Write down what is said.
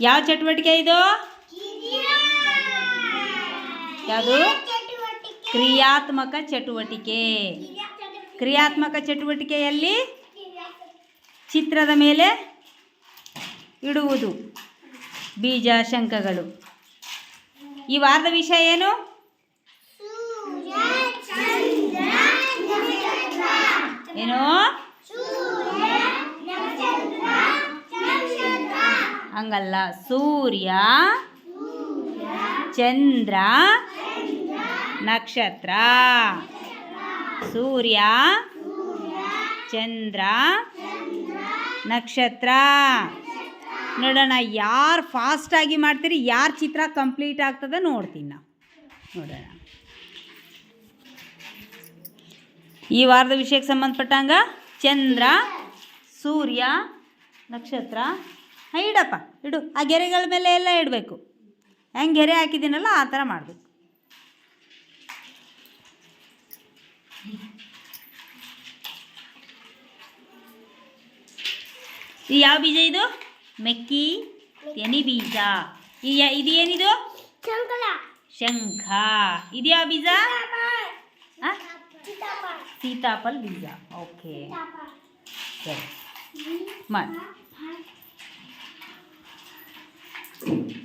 ಯಾವ ಚಟುವಟಿಕೆ ಇದು? ಯಾವುದು? ಕ್ರಿಯಾತ್ಮಕ ಚಟುವಟಿಕೆ. ಕ್ರಿಯಾತ್ಮಕ ಚಟುವಟಿಕೆಯಲ್ಲಿ ಚಿತ್ರದ ಮೇಲೆ ಇಡುವುದು. ಬೀಜ ಶಂಕಗಳು ಈ ವಾರದ ವಿಷಯ ಏನು? ಏನು? ಹಂಗಲ್ಲ. ಸೂರ್ಯ, ಚಂದ್ರ, ನಕ್ಷತ್ರ. ಸೂರ್ಯ, ಚಂದ್ರ, ನಕ್ಷತ್ರ. ನೋಡೋಣ ಯಾರು ಫಾಸ್ಟಾಗಿ ಮಾಡ್ತೀರಿ, ಯಾರ ಚಿತ್ರ ಕಂಪ್ಲೀಟ್ ಆಗ್ತದೆ ನೋಡ್ತೀನಿ ನಾವು. ನೋಡೋಣ ಈ ವಾರದ ವಿಷಯಕ್ಕೆ ಸಂಬಂಧಪಟ್ಟಂಗ, ಚಂದ್ರ, ಸೂರ್ಯ, ನಕ್ಷತ್ರ ಹಾಂ ಇಡಪ್ಪ. ಇಡು. ಆ ಗೆರೆಗಳ ಮೇಲೆ ಎಲ್ಲ ಇಡಬೇಕು. ಹೆಂಗೆ ಗೆರೆ ಹಾಕಿದ್ದೀನಲ್ಲ ಆ ಥರ ಮಾಡಬೇಕು. ಇದು ಯಾವ ಬೀಜ ಇದು? ಮೆಕ್ಕಿ ತೆನಿ ಬೀಜ. ಈ ಇದು ಏನಿದು? ಶಂಖ. ಇದು ಯಾವ ಬೀಜ? ಸೀತಾಫಲ್. ಬೀಜ. ಓಕೆ. ಸರಿ. ಮಾಡಿ. Thank you.